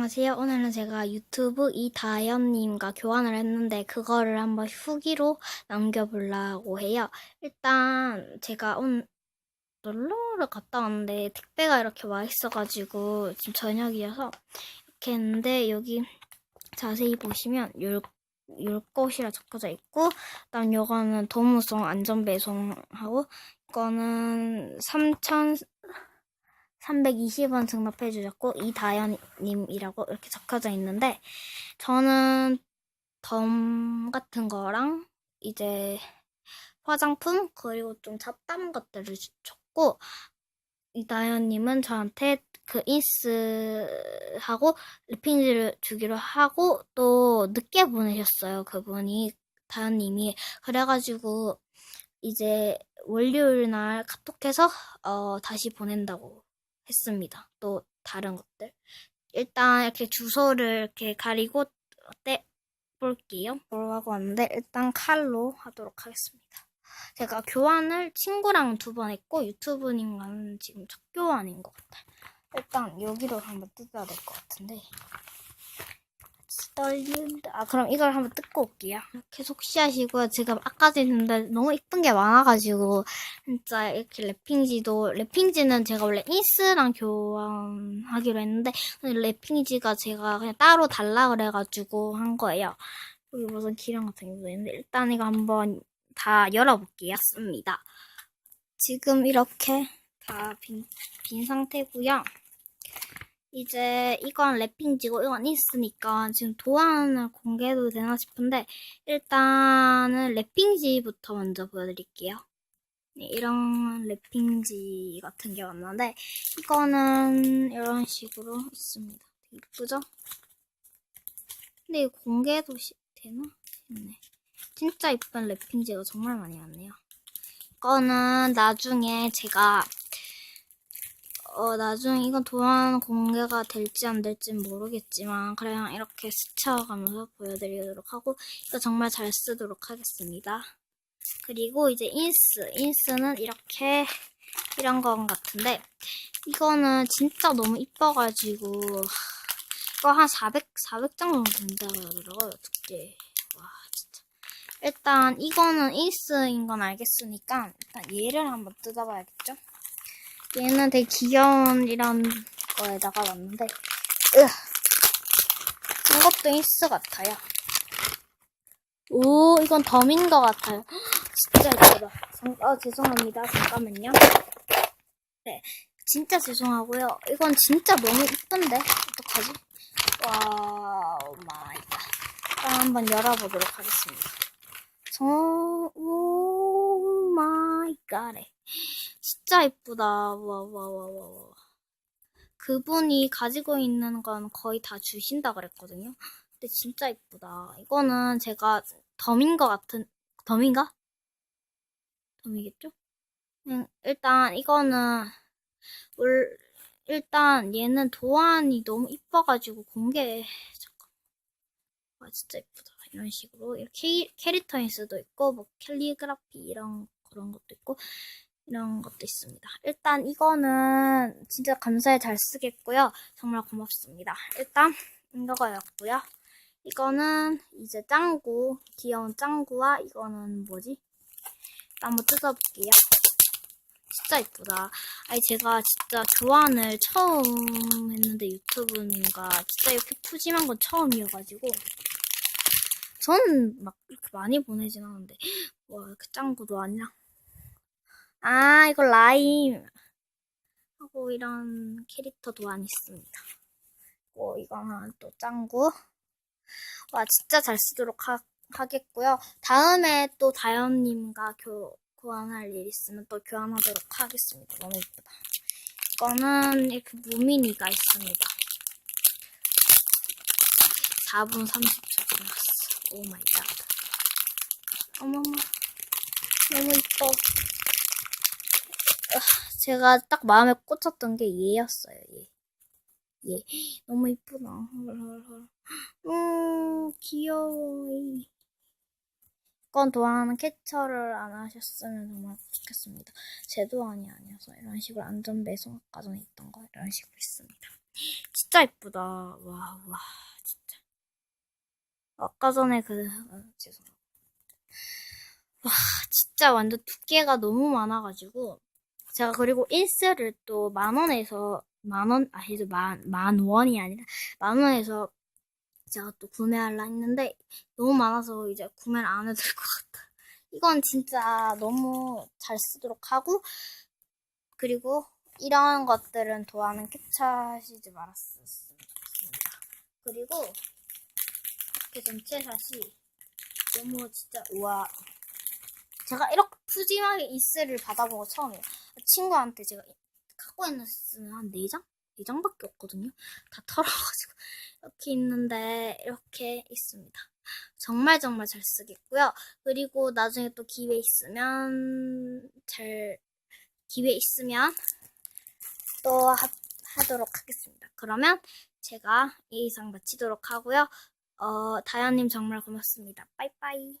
안녕하세요. 오늘은 제가 유튜브 이다연님과 교환을 했는데 그거를 한번 후기로 남겨보려고 해요. 일단 제가 오늘 놀러를 갔다 왔는데 택배가 이렇게 와 있어가지고 지금 저녁이어서 이렇게 했는데 여기 자세히 보시면 열, 열 것이라 적혀져 있고 그다음 요거는 도무송 안전배송하고 이거는 3천 320원 등록해 주셨고 이다연님이라고 이렇게 적혀져 있는데 저는 덤 같은 거랑 이제 화장품 그리고 좀 잡다한 것들을 줬고 이다연님은 저한테 그 인스하고 랩핑지를 주기로 하고 또 늦게 보내셨어요 그분이. 다연님이. 그래가지고 이제 월요일 날 카톡해서 어, 다시 보낸다고 했습니다. 또 다른 것들. 일단 이렇게 주소를 이렇게 가리고 떼 볼게요. 뭐라고 하는데 일단 칼로 하도록 하겠습니다. 제가 교환을 친구랑 두 번 했고 유튜브님과는 지금 첫 교환인 것 같아요. 일단 여기로 한번 뜯어야 될 것 같은데 떨린다. 아 그럼 이걸 한번 뜯고 올게요. 계속 시하시고요. 지금 아까도 했는데 너무 이쁜 게 많아가지고 진짜 이렇게 랩핑지도 랩핑지는 제가 원래 인스랑 교환하기로 했는데 랩핑지가 제가 그냥 따로 달라 그래가지고 한 거예요. 여기 무슨 기름 같은 게 묻어있는데 일단 이거 한번 다 열어볼게요. 습니다. 지금 이렇게 다 빈 빈 상태고요. 이제 이건 랩핑지고 이건 있으니까 지금 도안을 공개해도 되나 싶은데 일단은 랩핑지부터 먼저 보여드릴게요. 네, 이런 랩핑지 같은 게 왔는데 이거는 이런 식으로 있습니다. 되게 이쁘죠? 근데 시- 되나 싶네. 진짜 이쁜 랩핑지가 정말 많이 왔네요. 이거는 나중에 제가 어, 나중에 이건 도안 공개가 될지 안 될지 모르겠지만, 그냥 이렇게 스쳐가면서 보여드리도록 하고, 이거 정말 잘 쓰도록 하겠습니다. 그리고 이제 인스. 인스는 이렇게, 이런 건 같은데, 이거는 진짜 너무 이뻐가지고, 이거 한 400, 400장 정도 된다더라고요, 두께. 와, 진짜. 일단, 이거는 인스인 건 알겠으니까, 일단 얘를 한번 뜯어봐야겠죠? 얘는 되게 귀여운 이런 거에다가 놨는데 으 이것도 인스 같아요. 오 이건 덤인 것 같아요. 진짜 예쁘다. 장- 아 죄송합니다. 잠깐만요. 네 진짜 죄송하고요. 이건 진짜 너무 이쁜데 어떡하지? 와 우 마이 갓. 한번 열어보도록 하겠습니다. 저, 오 마이 갓에. 진짜 이쁘다. 와, 와, 와, 와, 와. 그분이 가지고 있는 건 거의 다 주신다 그랬거든요. 근데 진짜 이쁘다. 이거는 제가 덤인 것 같은, 덤인가? 덤이겠죠? 음, 일단 이거는, 울, 일단 얘는 도안이 너무 이뻐가지고 공개, 잠깐. 와, 진짜 이쁘다. 이런 식으로. 이렇게 캐릭터일 수도 있고, 뭐 캘리그라피 이런 그런 것도 있고, 이런 것도 있습니다. 일단 이거는 진짜 감사히 잘 쓰겠고요. 정말 고맙습니다. 일단 이거였고요. 이거는 이제 짱구, 귀여운 짱구와 이거는 뭐지? 일단 한번 뜯어볼게요. 진짜 이쁘다. 아니 제가 진짜 교환을 처음 했는데 유튜브님과 진짜 이렇게 푸짐한 건 처음이어가지고 저는 막 이렇게 많이 보내진 않았는데 와 이렇게 짱구도 아니라 아, 이거 라임. 하고 이런 캐릭터도 많이 있습니다. 뭐 이거는 또 짱구. 와, 진짜 잘 쓰도록 하, 하겠고요. 다음에 또 다현님과 교, 교환할 일 있으면 또 교환하도록 하겠습니다. 너무 예쁘다. 이거는 이렇게 무민이가 있습니다. 4분 30초 지났어. 오 마이 갓. 어머머. 너무 이뻐. 제가 딱 마음에 꽂혔던 게 얘였어요. 얘. 얘. 너무 이쁘다. 음, 귀여워. 이건 도안은 캡처를 안 하셨으면 정말 좋겠습니다. 제 도안이 아니어서 이런 식으로 안전배송 아까 전에 있던 거 이런 식으로 있습니다. 진짜 이쁘다. 와, 와, 진짜. 아까 전에 그, 아, 죄송해요. 와, 진짜 완전 두께가 너무 많아가지고. 제가 그리고 1세를 또 만 원에서, 만 원, 아니죠, 만, 만 원이 아니라, 만 원에서 제가 또 구매하려 했는데, 너무 많아서 이제 구매를 안 해도 될 것 같아. 이건 진짜 너무 잘 쓰도록 하고, 그리고 이런 것들은 도안은 캡처하시지 말았습니다. 그리고 이렇게 전체 샷이 너무 진짜 우와 제가 이렇게 푸짐하게 이스를 받아본 거 처음이에요. 친구한테 제가 갖고 있는 스는 한 4장? 4장밖에 없거든요. 다 털어가지고 이렇게 있는데 이렇게 있습니다. 정말 정말 잘 쓰겠고요. 그리고 나중에 또 기회 있으면 잘 기회 있으면 또 하, 하도록 하겠습니다. 그러면 제가 이 이상 마치도록 하고요. 어, 다현님 정말 고맙습니다. 빠이빠이.